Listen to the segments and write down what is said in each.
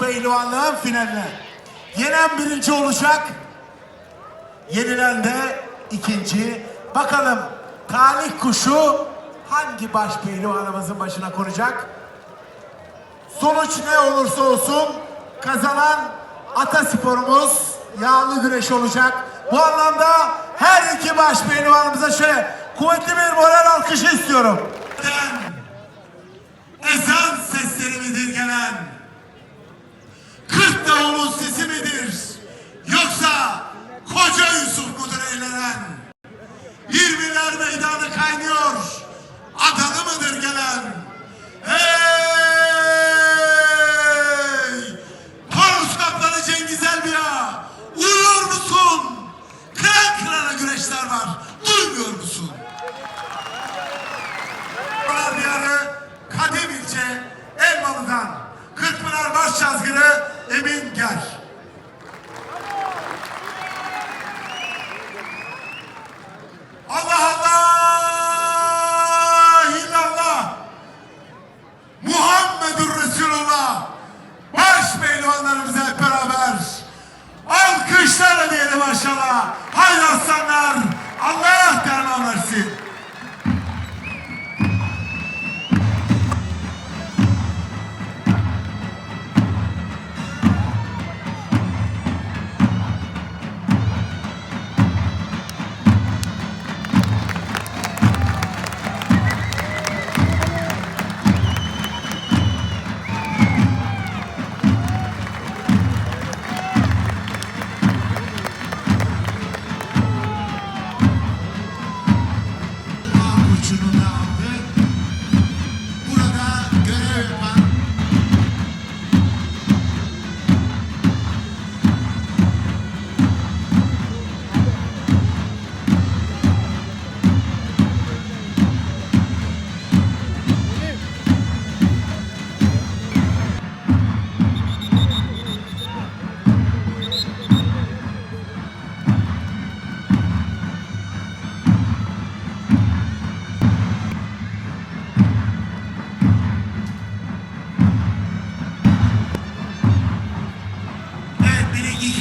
pehlivanlığın finaline. Yenen birinci olacak. Yenilen de ikinci. Bakalım talih kuşu hangi baş pehlivanımızın başına konacak? Sonuç ne olursa olsun kazanan atasporumuz yağlı güreş olacak. Bu anlamda her iki baş pehlivanımıza şöyle kuvvetli bir moral alkışı istiyorum. Kaynıyor. Adalı mıdır gelen? Hey! Toros kaplanı Cengiz Elbiya. Uyuyor musun? Kıran kırana güreşler var. Duymuyor musun? Pınar Diyarı Kadim ilçe Elmalı'dan Kırkpınar Baş Yazgırı Emin Ger. মাশাআল্লাহ। Hi Hasan gente não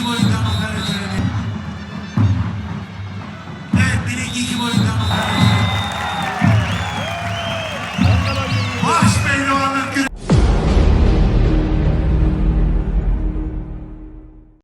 boyundan onları görelim. Evet, bir iki, iki boyundan onları